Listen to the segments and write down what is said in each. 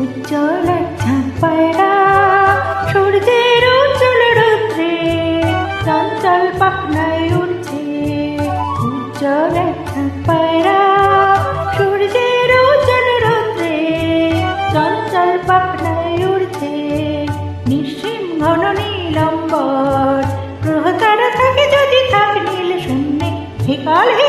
উজ্জ্বল ঝাঁক পায়রা, সূর্যের উজ্জ্বল রৌদ্রে চঞ্চল পাখনায় উঠছে। উজ্জ্বল ঝাঁক পায়রা, সূর্যের উজ্জ্বল রৌদ্রে চঞ্চল পাখনায় উঠছে। নিঃসীম ঘন নীলম্বর, গ্রহতারা থাকে যদি থাক নীল শূন্যে বিকাল হে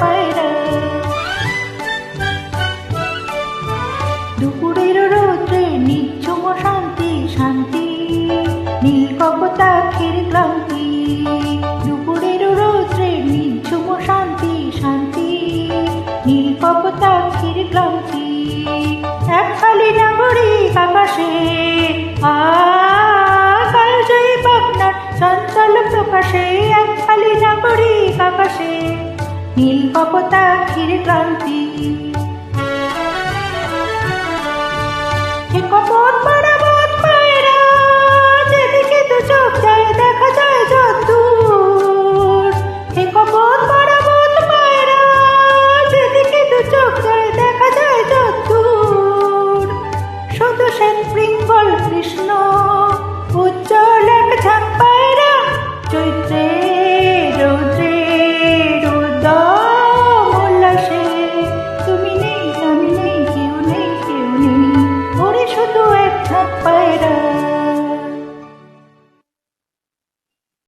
পায়রা দুপুরের রৌদ্রে নিঝুম শান্তি শান্তি নীল কপতাক্ষের ক্লান্তি। দুপুরের রৌদ্রে নিঝুম শান্তি শান্তি নীল কপতাক্ষের ক্লান্তি। এক খালি নাগরিক আকাশে, আকাল জয়ী পাবনার চঞ্চল প্রকাশে। এক আকাশে। নীল কপতাক্ষের ক্লান্তি। ক্রান্তি কপট छत पर